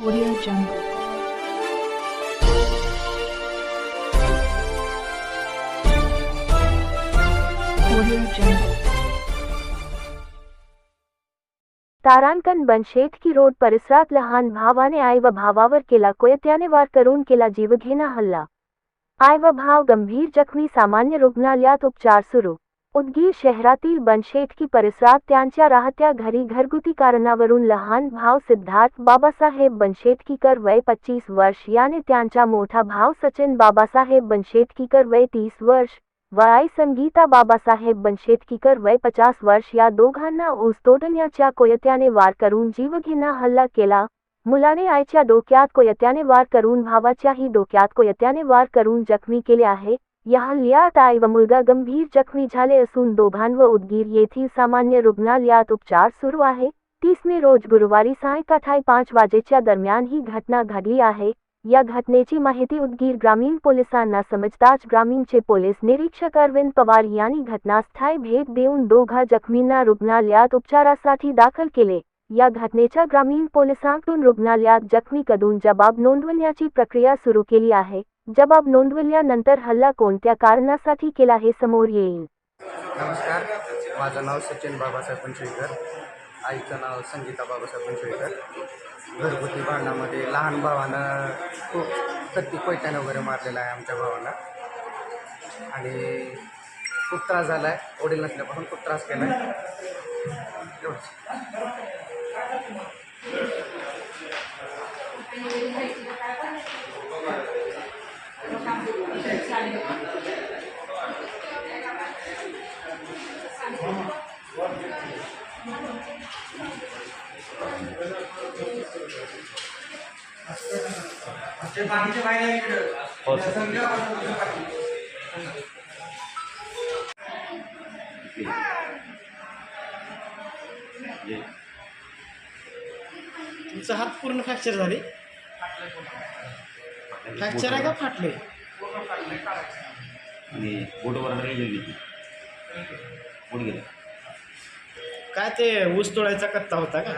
Audio Jungle. Audio तारांकन बनशेटकी road परिसरात लहान भावाने आई व भावावर केला कोयत्याने वार करून केला जीवघेणा हल्ला. आय व भाव गंभीर जखमी सामान्य रुग्णालयात उपचार सुरू. उदगीर शहरातील बनशेटकी परिसरात त्यांच्या राहत्या घरी घरगुती कारणावरून लहान भाव सिद्धार्थ बाबासाहेब बनशेटकीकर वय पच्चीस वर्ष याने त्यांचा मोठा भाव सचिन बाबासाहेब बनशेटकीकर वय तीस वर्ष व आई संगीता बाबासाहेब बनशेटकीकर वय पचास वर्ष या दोघांना ऊस तोडण्याच्या कोयत्याने वार करून जीवघेणा हल्ला केला. मुलाने आईच्या डोक्यात कोयत्याने वार करून भावाच्याही डोक्यात कोयत्याने वार करून जखमी केले आहे. या हल्ल्यात आई व मुलगा गंभीर जखमी झाले असून दोघांवर उदगीर येथील सामान्य रुग्णालयात उपचार सुरू आहे. तीस मे रोज गुरुवारी सायंकाळी पाच वाजेच्या दरम्यान ही घटना घडली आहे. या घटनेची माहिती उदगीर ग्रामीण पोलिसांना समजताच ग्रामीणचे पोलीस निरीक्षक अरविंद पवार यांनी घटनास्थळी भेट देऊन दोघा जखमींना रुग्णालयात उपचारासाठी दाखल केले. या घटनेच्या ग्रामीण पोलिसांकडून रुग्णालयात जखमी करून जबाब नोंदवण्याची प्रक्रिया सुरू केली आहे. जबाब नोंदविल्यानंतर हल्ला कोणत्या कारणासाठी केला हे समोर येईल. नमस्कार माझं नाव सचिन बाबासाहेब पंचवीकर. आईचं नाव संगीता बाबासाहेब पंचवीकर. घरगुती भांडणामध्ये लहान भावानं खूप कत्ती कोयत्यानं वगैरे मारलेला आहे आमच्या भावाला आणि खूप त्रास झाला आहे वडील नसल्यापासून खूप त्रास केला आहे एवढंच तुमचा हात पूर्ण फ्रॅक्चर झाले. फ्रॅक्चर आहे का फाटले आणि बोटवर गेली बोट गेलं? काय ते ऊस तोडायचा कत्ता होता का?